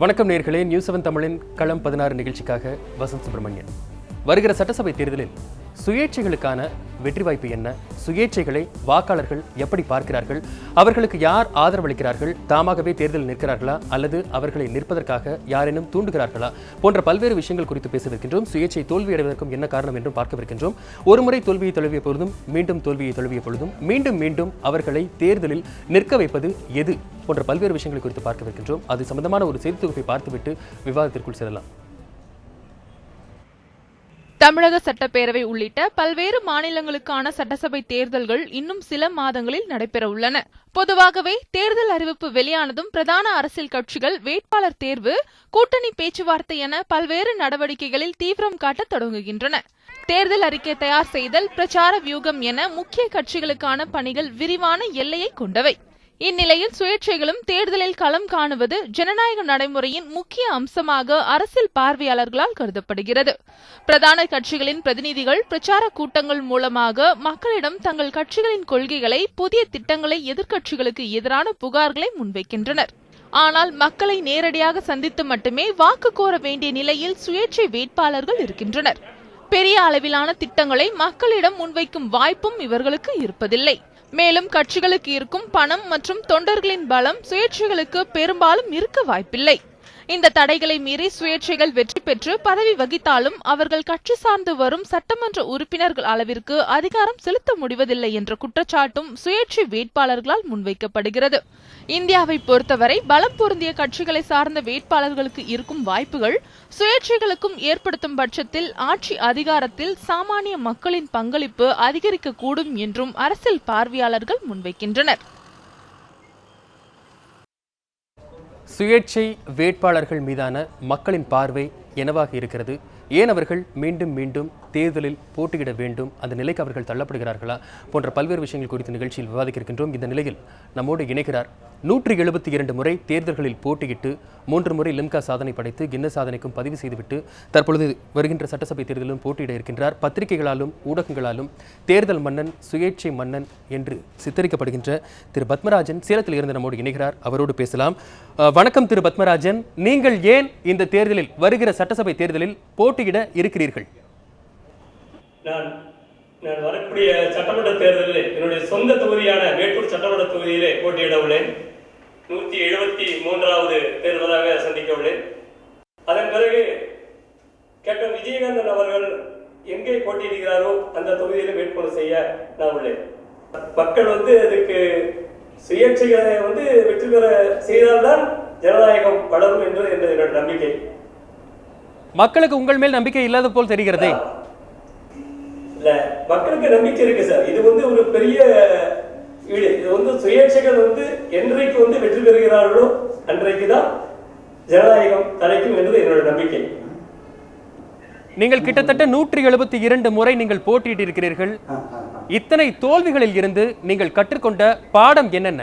வணக்கம் நேர்களே news seven தமிழின் களம் பதினாறு நிகழ்ச்சிக்காக வசந்த் சுப்பிரமணியன். வருகிற சட்டசபை தேர்தலில் சுயேட்சைகளுக்கான வெற்றி வாய்ப்பு என்ன? சுயேட்சைகளை வாக்காளர்கள் எப்படி பார்க்கிறார்கள்? அவர்களுக்கு யார் ஆதரவளிக்கிறார்கள்? தாமாகவே தேர்தலில் நிற்கிறார்களா? அல்லது அவர்களை நிற்பதற்காக யாரேனும் தூண்டுகிறார்களா? போன்ற பல்வேறு விஷயங்கள் குறித்து பேசவிருக்கின்றோம் சுயேட்சை தோல்வியடைவதற்கும் என்ன காரணம் என்றும் பார்க்கவிருக்கின்றோம். ஒருமுறை தோல்வியை தழுவிய பொழுதும் மீண்டும் தோல்வியை தழுவிய பொழுதும் மீண்டும் மீண்டும் அவர்களை தேர்தலில் நிற்க வைப்பது எது? போன்ற பல்வேறு விஷயங்கள் குறித்து பார்க்கவிருக்கின்றோம். அது சம்பந்தமான ஒரு செய்தி தொகுப்பை பார்த்துவிட்டு விவாதத்திற்குள் செல்லலாம். தமிழக சட்டப்பேரவை உள்ளிட்ட பல்வேறு மாநிலங்களுக்கான சட்டசபை தேர்தல்கள் இன்னும் சில மாதங்களில் நடைபெற உள்ளன பொதுவாகவே தேர்தல் அறிவிப்பு வெளியானதும் பிரதான அரசியல் கட்சிகள் வேட்பாளர் தேர்வு கூட்டணி பேச்சுவார்த்தை என பல்வேறு நடவடிக்கைகளில் தீவிரம் காட்டத் தொடங்குகின்றன. தேர்தல் அறிக்கை தயார் செய்தல் பிரச்சார வியூகம் என முக்கிய கட்சிகளுக்கான பணிகள் விரிவான எல்லையை கொண்டவை. இந்நிலையில் சுயேட்சைகளும் தேர்தலில் களம் காணுவது ஜனநாயக நடைமுறையின் முக்கிய அம்சமாக அரசியல் பார்வையாளர்களால் கருதப்படுகிறது. பிரதான கட்சிகளின் பிரதிநிதிகள் பிரச்சார கூட்டங்கள் மூலமாக மக்களிடம் தங்கள் கட்சிகளின் கொள்கைகளை புதிய திட்டங்களை எதிர்க்கட்சிகளுக்கு எதிரான புகார்களை முன்வைக்கின்றனர். ஆனால் மக்களை நேரடியாக சந்தித்து மட்டுமே வாக்கு கோர வேண்டிய நிலையில் சுயேட்சை வேட்பாளர்கள் இருக்கின்றனர். பெரிய அளவிலான திட்டங்களை மக்களிடம் முன்வைக்கும் வாய்ப்பும் இவர்களுக்கு இருப்பதில்லை. மேலும் கட்சிகளுக்கு இருக்கும் பணம் மற்றும் தொண்டர்களின் பலம் சுயேட்சைகளுக்கு பெரும்பாலும் இருக்க வாய்ப்பில்லை. இந்த தடைகளை மீறி சுயேட்சைகள் வெற்றி பெற்று பதவி வகித்தாலும் அவர்கள் கட்சி சார்ந்து வரும் சட்டமன்ற உறுப்பினர்கள் அளவிற்கு அதிகாரம் செலுத்த முடிவதில்லை என்ற குற்றச்சாட்டும் சுயேட்சை வேட்பாளர்களால் முன்வைக்கப்படுகிறது. இந்தியாவை பொறுத்தவரை பலம் பொருந்திய கட்சிகளை சார்ந்த வேட்பாளர்களுக்கு இருக்கும் வாய்ப்புகள் சுயேட்சைகளுக்கும் ஏற்படுத்தும் பட்சத்தில் ஆட்சி அதிகாரத்தில் சாமானிய மக்களின் பங்களிப்பு அதிகரிக்கக்கூடும் என்றும் அரசியல் பார்வையாளர்கள் முன்வைக்கின்றனர். சுயேட்சை வேட்பாளர்கள் மீதான மக்களின் பார்வை என்னவாக இருக்கிறது? ஏன் அவர்கள் மீண்டும் மீண்டும் தேர்தலில் போட்டியிட வேண்டும்? அந்த நிலைக்கு அவர்கள் தள்ளப்படுகிறார்களா? போன்ற பல்வேறு விஷயங்கள் குறித்த நிகழ்ச்சியில் விவாதிக்க இருக்கின்றோம் இந்த நிலையில் நம்மோடு இணைகிறார். நூற்றி எழுபத்தி இரண்டு முறை தேர்தல்களில் போட்டியிட்டு மூன்று முறை லிம்கா சாதனை படைத்து கின்ன சாதனைக்கும் பதிவு செய்துவிட்டு தற்பொழுது வருகின்ற சட்டசபை தேர்தலிலும் போட்டியிட இருக்கின்றார். பத்திரிகைகளாலும் ஊடகங்களாலும் தேர்தல் மன்னன் சுயேட்சை மன்னன் என்று சித்தரிக்கப்படுகின்ற திரு பத்மராஜன் சேலத்தில் இருந்து நம்மோடு இணைகிறார். அவரோடு பேசலாம். வணக்கம் திரு பத்மராஜன். நீங்கள் ஏன் இந்த தேர்தலில் வருகிற சட்டசபை தேர்தலில் போட்டி போட்டியிட இருக்கிறீர்கள். நான் நான் வரக்கூடிய சட்டமன்ற தேர்தலில் என்னுடைய சொந்த தொகுதியான மேட்டூர் சட்டமன்ற தொகுதியிலே போட்டியிட உள்ளேன். நூற்றி எழுபத்தி மூன்றாவது தேர்தலாக சந்திக்க உள்ளேன். அதன் பிறகு கேப்டன் விஜயகாந்தன் அவர்கள் எங்கே போட்டியிடுகிறாரோ அந்த தொகுதியில வேட்புமனு செய்ய நான் உள்ளேன். மக்கள் வந்து அதுக்கு சுயேட்சைகளை வந்து வெற்றி பெற செய்தால்தான் ஜனநாயகம் வளரும் என்று என்னுடைய நம்பிக்கை. மக்களுக்கு உங்கள் மேல் நம்பிக்கை இல்லாத போல் தெரிகிறதே? இல்ல மக்களுக்கு நம்பிக்கை இருக்கு சார். இது வந்து ஒரு பெரிய வீடு இது வந்து சுயேட்சைகள் வந்து என்றைக்கு வந்து வெற்றி பெறுகிறார்களோ அன்றைக்கு தான் ஜனநாயகம் தலைக்கும் என்பது என்னோட நம்பிக்கை. நீங்கள் கிட்டத்தட்ட நூற்றி எழுபத்தி இரண்டு முறை நீங்கள் போட்டியிட்டு இருக்கிறீர்கள் இத்தனை தோல்விகளில் இருந்து நீங்கள் கற்றுக்கொண்ட பாடம் என்னென்ன?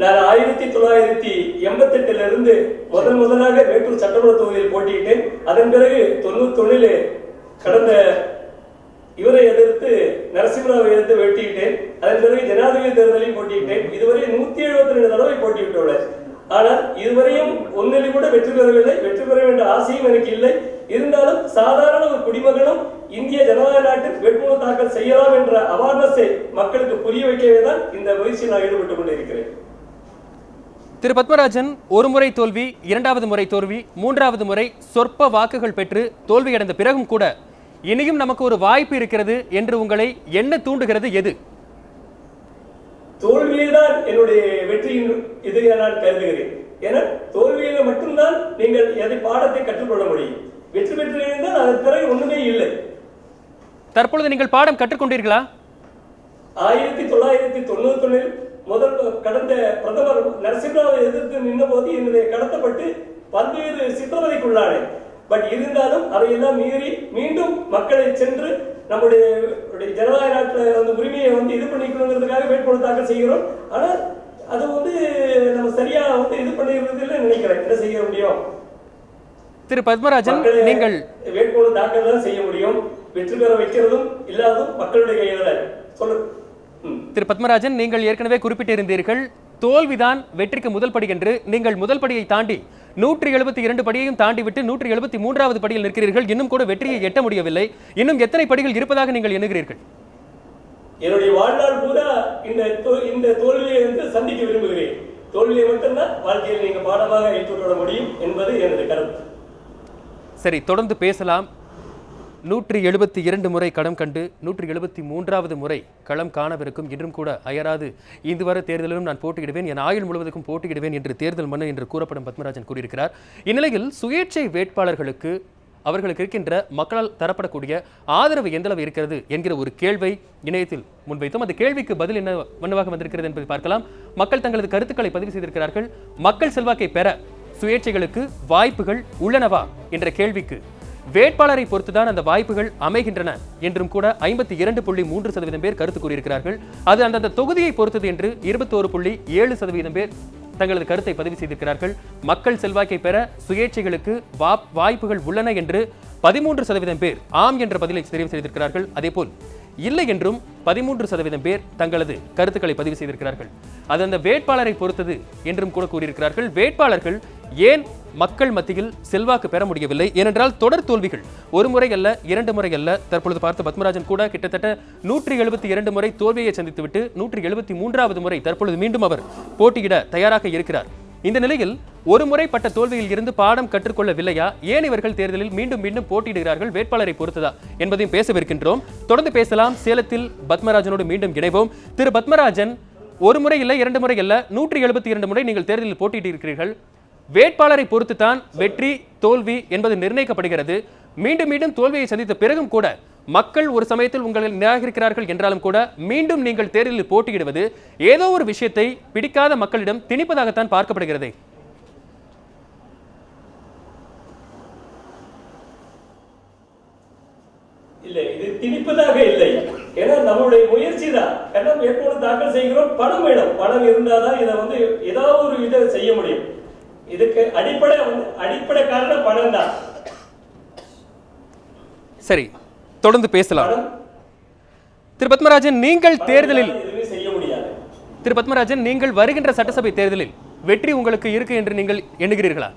நான் ஆயிரத்தி தொள்ளாயிரத்தி எண்பத்தி எட்டுல இருந்து முதன் முதலாக மேட்டூர் சட்டமன்ற தொகுதியில் போட்டியிட்டேன். அதன் பிறகு தொண்ணூத்தி ஒண்ணிலே கடந்த இவரை எதிர்த்து நரசிம்மராவை எதிர்த்து வெட்டியிட்டேன். அதன் பிறகு ஜனாதிபதி தேர்தலையும் போட்டியிட்டேன். இதுவரை நூத்தி எழுபத்தி ரெண்டு தடவை போட்டியிட்டுள்ளேன் ஆனால் இதுவரையும் ஒன்றில் கூட வெற்றி பெறவில்லை. வெற்றி பெற வேண்டிய ஆசையும் எனக்கு இல்லை. இருந்தாலும் சாதாரண ஒரு குடிமகனும் இந்திய ஜனநாயக நாட்டில் வேட்புமனு தாக்கல் செய்யலாம் என்ற அவேர்னஸை மக்களுக்கு புரிய வைக்கவே தான் இந்த முயற்சியில் நான் ஈடுபட்டுக் கொண்டிருக்கிறேன். திரு பத்மராஜன் ஒரு முறை தோல்வி இரண்டாவது முறை தோல்வி மூன்றாவது முறை சொற்ப வாக்குகள் பெற்று தோல்வியடைந்த பிறகும் கூட இனியும் நமக்கு ஒரு வாய்ப்பு இருக்கிறது என்று உங்களை என்ன தூண்டுகிறது எது? தோல்வியே தான் என்னுடைய வெற்றியின் இது நான் கருதுகிறேன். ஏன்னா தோல்வியில மட்டும்தான் நீங்கள் எதை பாடத்தை கற்றுக்கொள்ள முடியும். வெற்றி பெற்றிருந்தால் அதன் பிறகு ஒண்ணுமே இல்லை. தற்பொழுது நீங்கள் பாடம் கற்றுக்கொண்டீர்களா? ஆயிரத்தி தொள்ளாயிரத்தி தொண்ணூத்தி ஒண்ணில் முதல் கடந்த பிரதமர் நரசிம்மராவை எதிர்த்து நின்ற போது என்னுடைய கடத்தப்பட்டு பல்வேறு சித்திரவதைக்குள்ளானேன் பட் இருந்தாலும் அதையெல்லாம் மீறி மீண்டும் மக்களை சென்று நம்முடைய ஜனநாயக நாட்டில் அந்த உரிமையை வந்து இது பண்ணிக்கணுங்கிறதுக்காக வேட்புமனு தாக்கல் செய்கிறோம். ஆனால் அது வந்து நம்ம சரியா வந்து இது இல்லை நினைக்கிறேன். என்ன செய்ய முடியும்? திரு பத்மராஜன் நீங்கள் வேட்புமனு தாக்கல் தான் செய்ய முடியும். வெற்றி பெற வைக்கிறதும் இல்லாததும் மக்களுடைய கையில. சொல்லு. திரு பத்மராஜன் நீங்கள் ஏற்கனவே குறிப்பிட்டிருந்தீர்கள் தோல்விதான் வெற்றிக்கு முதல் படி என்று. நீங்கள் முதல் படியை தாண்டி நூற்றி எழுபத்தி இரண்டு படியையும் தாண்டி விட்டு நூற்றி எழுபத்தி மூன்றாவது படியில் நிற்கிறீர்கள். இன்னும் கூட வெற்றியை எட்ட முடியவில்லை. இன்னும் எத்தனை படிகள் இருப்பதாக நீங்கள் எண்ணுகிறீர்கள்? என்னுடைய வாழ்நாள் பூரா இந்த இந்த தோல்வியை வந்து சந்திக்க விரும்புகிறேன். தோல்வியை மட்டும்தான் வாழ்க்கையில் நீங்க பாடமாக ஏற்றுக்கொள்ள முடியும் என்பது எனது கருத்து. சரி தொடர்ந்து பேசலாம். நூற்றி எழுபத்தி இரண்டு முறை களம் கண்டு நூற்றி எழுபத்தி மூன்றாவது முறை களம் காணவிருக்கும். இன்றும் கூட அயராது. இந்த வர தேர்தலிலும் நான் போட்டியிடுவேன். என் ஆயுள் முழுவதற்கும் போட்டியிடுவேன் என்று தேர்தல் மன்னன் என்று கூறப்படும் பத்மராஜன் கூறியிருக்கிறார். இந்நிலையில் சுயேட்சை வேட்பாளர்களுக்கு அவர்களுக்கு இருக்கின்ற மக்களால் தரப்படக்கூடிய ஆதரவு எந்தளவு இருக்கிறது என்கிற ஒரு கேள்வை இணையத்தில் முன்வைத்தோம். அந்த கேள்விக்கு பதில் என்ன என்னவாக வந்திருக்கிறது என்பதை பார்க்கலாம். மக்கள் தங்களது கருத்துக்களை பதிவு செய்திருக்கிறார்கள். மக்கள் செல்வாக்கை பெற சுயேட்சைகளுக்கு வாய்ப்புகள் உள்ளனவா என்ற கேள்விக்கு வேட்பாளரை பொறுத்துதான் அந்த வாய்ப்புகள் அமைகின்றன என்றும் கூட ஐம்பத்தி இரண்டு புள்ளி மூன்று சதவீதம் பேர் கருத்து கூறியிருக்கிறார்கள். அது அந்தந்த தொகுதியை பொறுத்தது என்று இருபத்தோரு புள்ளி ஏழு சதவீதம் பேர் தங்களது கருத்தை பதிவு செய்திருக்கிறார்கள். மக்கள் செல்வாக்கை பெற சுயேட்சைகளுக்கு வா- வாய்ப்புகள் உள்ளன என்று பதிமூன்று சதவீதம் பேர் ஆம் என்ற பதிலை தெரிவு செய்திருக்கிறார்கள். அதேபோல் இல்லை என்றும் பதிமூன்று சதவீதம் பேர் தங்களது கருத்துக்களை பதிவு செய்திருக்கிறார்கள். அது அந்த வேட்பாளரை பொறுத்தது என்றும் கூட கூறியிருக்கிறார்கள். வேட்பாளர்கள் ஏன் மக்கள் மத்தியில் செல்வாக்கு பெற முடியவில்லை? ஏனென்றால் தொடர் தோல்விகள் ஒரு முறை அல்ல இரண்டு முறை அல்ல. தற்பொழுது பார்த்த பத்மராஜன் கூட கிட்டத்தட்ட நூற்றி எழுபத்தி இரண்டு முறை தோல்வியை சந்தித்துவிட்டு நூற்றி எழுபத்தி மூன்றாவது முறை தற்பொழுது மீண்டும் அவர் போட்டியிட தயாராக இருக்கிறார். இந்த நிலையில் ஒரு பட்ட தோல்வியில் இருந்து பாடம் கற்றுக்கொள்ளவில்லையா? ஏன் இவர்கள் தேர்தலில் மீண்டும் மீண்டும் போட்டியிடுகிறார்கள்? வேட்பாளரை பொறுத்ததா? என்பதையும் பேசவிருக்கின்றோம். தொடர்ந்து பேசலாம். சேலத்தில் பத்மராஜனோடு மீண்டும் இணைவோம். திரு பத்மராஜன் ஒரு முறை இல்லை இரண்டு முறை அல்ல நூற்றி எழுபத்தி இரண்டு முறை நீங்கள் தேர்தலில் போட்டியிட்டிருக்கிறீர்கள். வேட்பாளரை வேட்பாளரை பொறுத்துத்தான் வெற்றி தோல்வி என்பது நிர்ணயிக்கப்படுகிறது. மீண்டும் மீண்டும் தோல்வியை சந்தித்த பிறகும் கூட மக்கள் ஒரு சமயத்தில் உங்களை நிராகரிக்கிறார்கள் என்றாலும் கூட மீண்டும் நீங்கள் தேர்தலில் போட்டியிடுவது ஏதோ ஒரு விஷயத்தை பிடிக்காத மக்களிடம் திணிப்பதாகத்தான் பார்க்கப்படுகிறது. இல்லை இது திணிப்பதாக இல்லை. ஏன்னா நம்மளுடைய முயற்சி தான். ஏன்னா எப்போது தாக்கல் செய்கிறோம்? பணம் வேணும். பணம் இருந்தாதான் இதை வந்து ஏதாவது ஒரு இதை செய்ய முடியும். இதுக்கு அடிப்படை வந்து அடிப்படை காரணம் பணம் தான். சரி தொடர்ந்து பேசலாம். திரு பத்மராஜன் நீங்கள் தேர்தலில் திரு பத்மராஜன் நீங்கள் வருகின்ற சட்டசபை தேர்தலில் வெற்றி உங்களுக்கு இருக்கு என்று நீங்கள் எண்ணுகிறீர்களா?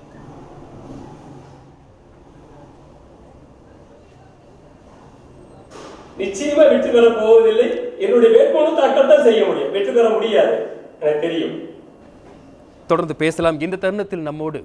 நிச்சயமா வெற்றி பெற போவதில்லை. என்னுடைய வேட்புமனு தாக்கல் தான் செய்ய முடியும். வெற்றி பெற முடியாது. எனக்கு தெரியும். தொடர்ந்து பேசலாம். இந்த தருணத்தில் நம்மோடு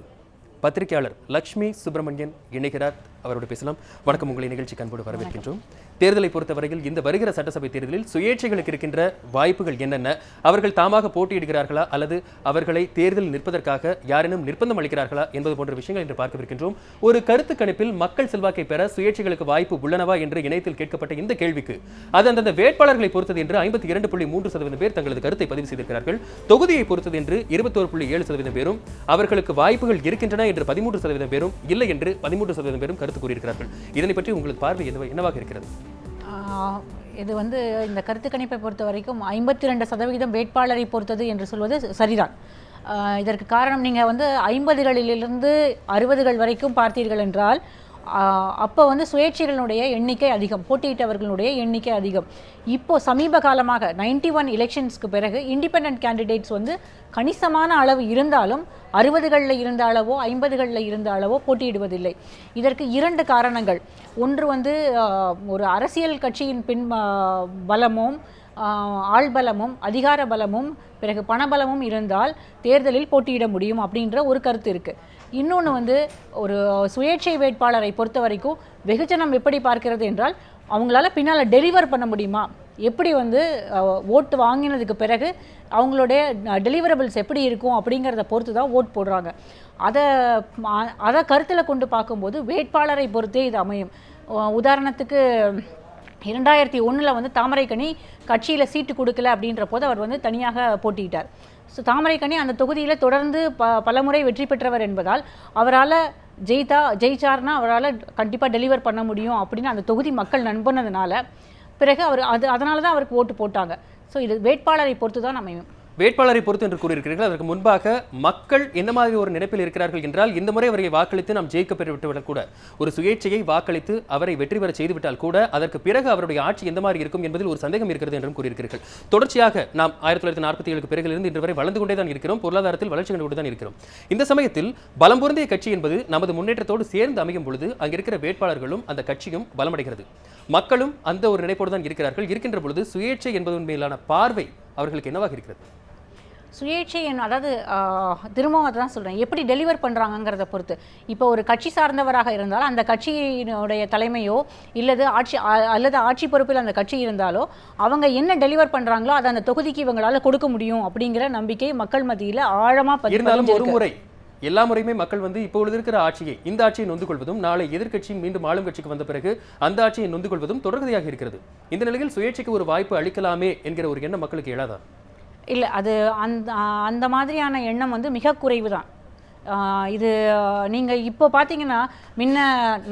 பத்திரிகையாளர் லக்ஷ்மி சுப்பிரமணியன் இணைகிறார். அவரோடு பேசலாம். வணக்கம். உங்களை நிகழ்ச்சிக்கு அன்போடு வரவேற்கின்றோம். தேர்தலை பொறுத்தவரையில் இந்த வருகிற சட்டசபை தேர்தலில் சுயேட்சைகளுக்கு இருக்கின்ற வாய்ப்புகள் என்னென்ன? அவர்கள் தாமாக போட்டியிடுகிறார்களா? அல்லது அவர்களை தேர்தலில் நிற்பதற்காக யாரேனும் நிர்பந்தம் அளிக்கிறார்களா? என்பது போன்ற விஷயங்கள் இன்று பார்க்கவிருக்கின்றோம். ஒரு கருத்து கணிப்பில் மக்கள் செல்வாக்கை பெற சுயேட்சைகளுக்கு வாய்ப்பு உள்ளனவா என்று இணையத்தில் கேட்கப்பட்ட இந்த கேள்விக்கு அது அந்தந்த வேட்பாளர்களை பொறுத்தது என்று ஐம்பத்தி இரண்டு புள்ளி மூன்று சதவீதம் பேர் தங்களது கருத்தை பதிவு செய்திருக்கிறார்கள். தொகுதியை பொறுத்தது என்று இருபத்தோரு புள்ளி ஏழு சதவீதம் பேரும் அவர்களுக்கு வாய்ப்புகள் இருக்கின்றன என்று பதிமூன்று சதவீதம் பேரும் இல்லை என்று பதிமூன்று சதவீதம் பேரும் கருத்து கூறியிருக்கிறார்கள். இதனை பற்றி உங்களுக்கு பார்வை என்னவாக இருக்கிறது? இது வந்து இந்த கருத்து கணிப்பை பொறுத்த வரைக்கும் ஐம்பத்தி ரெண்டு சதவிகிதம் வேட்பாளரை பொறுத்தது என்று சொல்வது சரிதான். இதற்கு காரணம் நீங்கள் வந்து ஐம்பதுகளிலிருந்து அறுபதுகள் வரைக்கும் பார்த்தீர்கள் என்றால் அப்போ வந்து சுயேட்சைகளுடைய எண்ணிக்கை அதிகம் போட்டியிட்டவர்களுடைய எண்ணிக்கை அதிகம். இப்போது சமீப காலமாக நைன்டி ஒன் எலெக்ஷன்ஸ்க்கு பிறகு இண்டிபெண்ட் கேண்டிடேட்ஸ் வந்து கணிசமான அளவு இருந்தாலும் அறுபதுகளில் இருந்த அளவோ ஐம்பதுகளில் இருந்த அளவோ போட்டியிடுவதில்லை. இதற்கு இரண்டு காரணங்கள். ஒன்று வந்து ஒரு அரசியல் கட்சியின் பின் பலமும் ஆள்பலமும் அதிகார பலமும் பிறகு பணபலமும் இருந்தால் தேர்தலில் போட்டியிட முடியும் அப்படின்ற ஒரு கருத்து இருக்குது இன்னொன்று வந்து ஒரு சுயேட்சை வேட்பாளரை பொறுத்த வரைக்கும் வெகுஜனம் எப்படி பார்க்கிறது என்றால் அவங்களால பின்னால் டெலிவர் பண்ண முடியுமா? எப்படி வந்து ஓட்டு வாங்கினதுக்கு பிறகு அவங்களுடைய டெலிவரபிள்ஸ் எப்படி இருக்கும் அப்படிங்கிறத பொறுத்து தான் ஓட் போடுறாங்க. அதை அதை கருத்தில் கொண்டு பார்க்கும்போது வேட்பாளரை பொறுத்தே இது அமையும். உதாரணத்துக்கு இரண்டாயிரத்தி ஒன்றில் வந்து தாமரைக்கனி கட்சியில் சீட்டு கொடுக்கல அப்படின்ற போது அவர் வந்து தனியாக போட்டியிட்டார். ஸோ தாமரைக்கனி அந்த தொகுதியில் தொடர்ந்து ப பலமுறை வெற்றி பெற்றவர் என்பதால் அவரால் ஜெயித்தா ஜெயிச்சார்னா அவரால் கண்டிப்பாக டெலிவர் பண்ண முடியும் அப்படின்னு அந்த தொகுதி மக்கள் நண்பனதுனால பிறகு அவர் அது அதனால தான் அவருக்கு ஓட்டு போட்டாங்க. ஸோ இது வேட்பாளரை பொறுத்து தான் அமையும். வேட்பாளரை பொறுத்து என்று கூறியிருக்கிறீர்கள். அதற்கு முன்பாக மக்கள் எந்த மாதிரி ஒரு நினைப்பில் இருக்கிறார்கள் என்றால் இந்த முறை அவரை வாக்களித்து நாம் ஜெயிக்க பெற்று கூட ஒரு சுயேட்சையை வாக்களித்து அவரை வெற்றி பெற செய்துவிட்டால் கூட அதற்கு பிறகு அவருடைய ஆட்சி எந்த மாதிரி இருக்கும் என்பதில் ஒரு சந்தேகம் இருக்கிறது என்றும் கூறியிருக்கிறீர்கள். தொடர்ச்சியாக நாம் ஆயிரத்தி தொள்ளாயிரத்தி நாற்பத்தி ஏழுக்கு பிறகிலிருந்து இன்று வரை வளர்ந்து கொண்டே தான் இருக்கிறோம். பொருளாதாரத்தில் வளர்ச்சி கண்டு கொண்டு தான் இருக்கிறோம். இந்த சமயத்தில் பலம் பொருந்திய கட்சி என்பது நமது முன்னேற்றத்தோடு சேர்ந்து அமையும் பொழுது அங்கே இருக்கிற வேட்பாளர்களும் அந்த கட்சியும் பலமடைகிறது. மக்களும் அந்த ஒரு நினைப்போடு தான் இருக்கிறார்கள். இருக்கின்ற பொழுது சுயேட்சை என்பதன் மேலான பார்வை அவர்களுக்கு என்னவாக இருக்கிறது? சுயேட்சை என் அதாவது திரும்பவும் அதான் சொல்கிறேன் எப்படி டெலிவர் பண்ணுறாங்கங்கிறத பொறுத்து. இப்போ ஒரு கட்சி சார்ந்தவராக இருந்தால் அந்த கட்சியினுடைய தலைமையோ இல்லது ஆட்சி அல்லது ஆட்சி பொறுப்பில் அந்த கட்சி இருந்தாலோ அவங்க என்ன டெலிவர் பண்ணுறாங்களோ அதை அந்த தொகுதிக்கு இவங்களால கொடுக்க முடியும் அப்படிங்கிற நம்பிக்கை மக்கள் மத்தியில் ஆழமாக இருந்தாலும் ஒரு முறை. எல்லா முறையுமே மக்கள் வந்து இப்பொழுது இருக்கிற ஆட்சியை இந்த ஆட்சியை நொந்து கொள்வதும் நாளை எதிர்க்கட்சி மீண்டும் ஆளும் கட்சிக்கு வந்த பிறகு அந்த ஆட்சியை நொந்து கொள்வதும் தொடர்கதையாக இருக்கிறது. இந்த நிலையில் சுயேட்சைக்கு ஒரு வாய்ப்பு அளிக்கலாமே என்கிற ஒரு எண்ணம் மக்களுக்கு எழாதா? இல்லை அது அந்த அந்த மாதிரியான எண்ணம் வந்து மிக குறைவு தான் இது நீங்கள் இப்போ பார்த்தீங்கன்னா முன்ன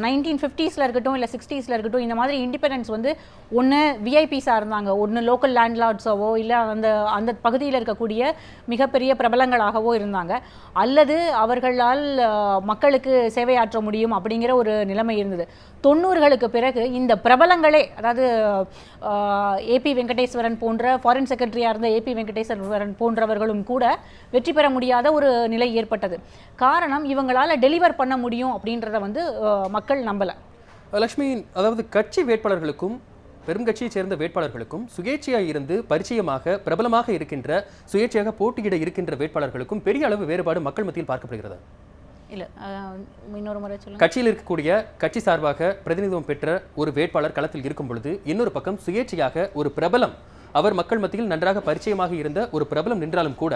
நைன்டீன் ஃபிஃப்டீஸில் இருக்கட்டும் இல்லை சிக்ஸ்டீஸில் இருக்கட்டும் இந்த மாதிரி இண்டிபெண்டன்ஸ் வந்து ஒன்று விஐபிஸாக இருந்தாங்க. ஒன்று லோக்கல் லேண்ட்லார்ட்ஸாவோ இல்லை அந்த அந்த பகுதியில் இருக்கக்கூடிய மிகப்பெரிய பிரபலங்களாகவோ இருந்தாங்க. அல்லது அவர்களால் மக்களுக்கு சேவையாற்ற முடியும் அப்படிங்கிற ஒரு நிலைமை இருந்தது. தொண்ணூறுகளுக்கு பிறகு இந்த பிரபலங்களே அதாவது ஏபி வெங்கடேஸ்வரன் போன்ற ஃபாரின் செக்ரட்டரியாக இருந்த ஏபி வெங்கடேஸ்வரன் போன்றவர்களும் கூட வெற்றி பெற முடியாத ஒரு நிலை ஏற்பட்டது. காரணம் இவங்களால டெலிவர் பண்ண முடியும் அப்படின்றத வந்து மக்கள் நம்பலை. லக்ஷ்மி அதாவது கட்சி வேட்பாளர்களுக்கும் பெரும் கட்சியைச் சேர்ந்த வேட்பாளர்களுக்கும் சுயேட்சையாக இருந்து பரிச்சயமாக பிரபலமாக இருக்கின்ற சுயேட்சையாக போட்டியிட இருக்கின்ற வேட்பாளர்களுக்கும் பெரிய அளவு வேறுபாடு மக்கள் மத்தியில் பார்க்கப்படுகிறது. இல்லை இன்னொரு முறை சொல்லுங்க. கட்சியில் இருக்கக்கூடிய கட்சி சார்பாக பிரதிநிதித்துவம் பெற்ற ஒரு வேட்பாளர் களத்தில் இருக்கும் பொழுது இன்னொரு பக்கம் சுயேட்சையாக ஒரு பிரபலம் அவர் மக்கள் மத்தியில் நன்றாக பரிச்சயமாக இருந்த ஒரு பிரபலம் நின்றாலும் கூட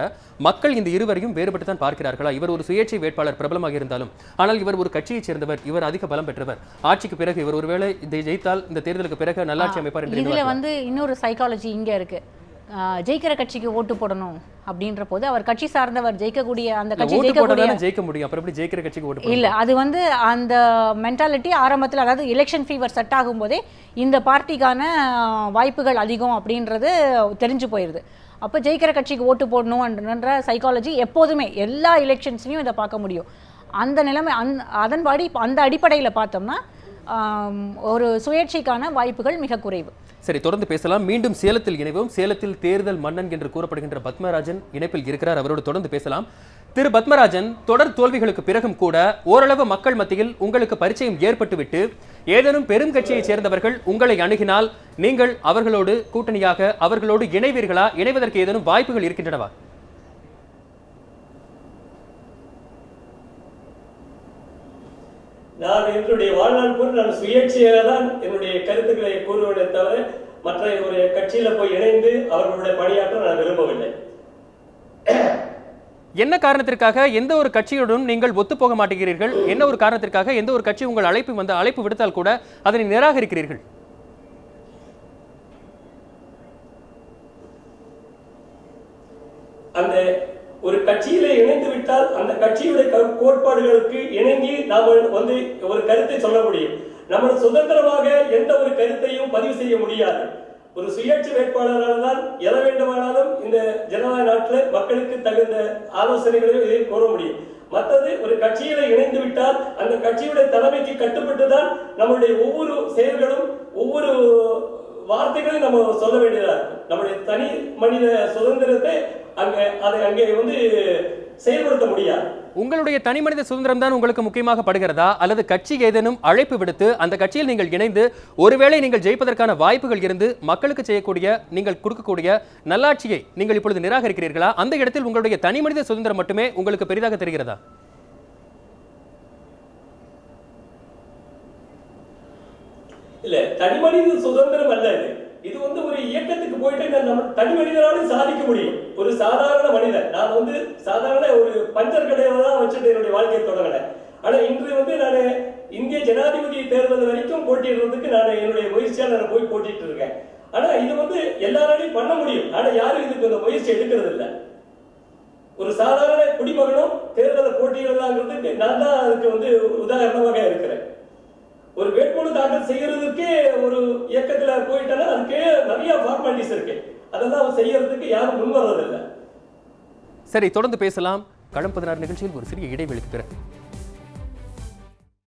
மக்கள் இந்த இருவரையும் வேறுபட்டு தான் பார்க்கிறார்களா? இவர் ஒரு சுயேட்சை வேட்பாளர் பிரபலமாக இருந்தாலும் ஆனால் இவர் ஒரு கட்சியைச் சேர்ந்தவர் இவர் அதிக பலம் பெற்றவர். ஆட்சிக்கு பிறகு இவர் ஒருவேளை இதை ஜெயித்தால் இந்த தேர்தலுக்கு பிறகு நல்லாட்சி அமைப்பார் என்று? வந்து இன்னொரு சைக்காலஜி இங்க இருக்கு. ஜெயிக்கிற கட்சிக்கு ஓட்டு போடணும் அப்படின்ற போது அவர் கட்சி சார்ந்தவர் ஜெயிக்கக்கூடிய அந்த கட்சி ஜெயிக்கக்கூடிய ஜெயிக்க முடியும். அப்புறம் எப்படி ஜெயிக்கிற கட்சிக்கு ஓட்டு போட இல்ல அது வந்து அந்த மென்டாலிட்டி ஆரம்பத்தில் அதாவது எலெக்ஷன் ஃபீவர் செட் ஆகும்போதே இந்த பார்ட்டிக்கான வாய்ப்புகள் அதிகம் அப்படின்றது தெரிஞ்சு போயிடுது அப்போ ஜெயிக்கிற கட்சிக்கு ஓட்டு போடணும்ன்ற சைக்காலஜி எப்போதுமே எல்லா எலெக்ஷன்ஸ்லையும் இதை பார்க்க முடியும். அந்த நிலைமை அந் அதன்படி அந்த அடிப்படையில் பார்த்தோம்னா ஒரு சுயேட்சைக்கான வாய்ப்புகள் மிக குறைவு. சரி தொடர்ந்து பேசலாம். மீண்டும் சேலத்தில் இணைவோம். சேலத்தில் தேர்தல் மன்னன் என்று கூறப்படுகின்ற பத்மராஜன் இணைப்பில் இருக்கிறார். அவரோடு தொடர்ந்து பேசலாம். திரு பத்மராஜன் தொடர் தோல்விகளுக்கு பிறகும் கூட ஓரளவு மக்கள் மத்தியில் உங்களுக்கு பரிச்சயம் ஏற்பட்டுவிட்டு ஏதேனும் பெரும் கட்சியைச் சேர்ந்தவர்கள் உங்களை அணுகினால் நீங்கள் அவர்களோடு கூட்டணியாக அவர்களோடு இணைவீர்களா? இணைவதற்கு ஏதேனும் வாய்ப்புகள் இருக்கின்றனவா? நான் என்னுடைய வாழ்நாள் கூட நான் சுயேட்சையாக தான் என்னுடைய கருத்துக்களை கூறுவதை தவிர மற்ற ஒரு கட்சியில போய் இணைந்து அவர்களுடைய பணியாற்ற நான் விரும்பவில்லை. என்ன காரணத்திற்காக எந்த ஒரு கட்சியுடன் நீங்கள் ஒத்துப்போக மாட்டேங்கிறீர்கள்? என்ன ஒரு காரணத்திற்காக எந்த ஒரு கட்சி உங்கள் அழைப்பு வந்து அழைப்பு விடுத்தால் கூட அதனை நிராகரிக்கிறீர்கள்? அந்த ஒரு கட்சியில இணைந்து விட்டால் அந்த கட்சியுடைய க- கோட்பாடுகளுக்கு இணங்கி நாம் வந்து ஒரு கருத்தை சொல்ல முடியும். நம்ம சுதந்திரமாக எந்த ஒரு கருத்தையும் பதிவு செய்ய முடியாது. ஒரு சுயேட்சை வேட்பாளரால் தான் எதை வேண்டுமானாலும் இந்த ஜனநாயக நாட்டில் மக்களுக்கு தகுந்த ஆலோசனைகளையும் இதை கூற முடியும். மற்றது ஒரு கட்சியில இணைந்து விட்டால் அந்த கட்சியுடைய தலைமைக்கு கட்டுப்பட்டு தான் நம்மளுடைய ஒவ்வொரு செயல்களும் ஒவ்வொரு வார்த்தைகளையும் நம்ம சொல்ல வேண்டியதா இருக்கும். நம்முடைய தனி மனித சுதந்திரத்தை அங்க அதை அங்கே வந்து செயல்படுத்த முடியாது. உங்களுடைய தனிமனித சுதந்திரம் தான் உங்களுக்கு முக்கியமாக படுகிறதா? அல்லது கட்சி ஏதேனும் அழைப்பு விடுத்து அந்த கட்சியில் நீங்கள் இணைந்து ஒருவேளை நீங்கள் ஜெயிப்பதற்கான வாய்ப்புகள் இருந்து மக்களுக்கு செய்யக்கூடிய நீங்கள் கொடுக்கக்கூடிய நல்லாட்சியை நீங்கள் இப்பொழுது நிராகரிக்கிறீர்களா? அந்த இடத்தில் உங்களுடைய தனிமனித சுதந்திரம் மட்டுமே உங்களுக்கு பெரிதாக தெரிகிறதா? இல்ல தனி மனித சுதந்திரம் அல்ல இது வந்து ஒரு இயக்கத்துக்கு போயிட்டு நம்ம தனி மனிதனாலும் சாதிக்க முடியும். ஒரு சாதாரண மனிதன். நான் வந்து சாதாரண ஒரு பஞ்சர் கடையில தான் வச்சுட்டு என்னுடைய வாழ்க்கையை தொடங்கல ஆனா இன்று வந்து நான் இந்திய ஜனாதிபதி தேர்தல் வரைக்கும் போட்டியிடுறதுக்கு நான் என்னுடைய முயற்சியால் நான் போய் போட்டிட்டு இருக்கேன். ஆனா இது வந்து எல்லாராலையும் பண்ண முடியும். ஆனா யாரும் இதுக்கு அந்த முயற்சி எடுக்கிறது இல்லை ஒரு சாதாரண குடிமகனும் தேர்தலை போட்டியிடலாங்கிறதுக்கு நான் தான் அதுக்கு வந்து உதாரணமாக இருக்கிறேன். ஒரு வேட்புமனு தாக்கல் செய்யறதுக்கு ஒரு இயக்கத்துல போயிட்டாலும் அதுக்கு நிறைய ஃபார்மாலிட்டிஸ் இருக்கு. அதெல்லாம் செய்யறதுக்கு யாரும் முன் வர்றதில்லை சரி தொடர்ந்து பேசலாம். களம் பதினாறு நிகழ்ச்சியில் ஒரு சிறிய இடைவெளிக்கு பிறகு.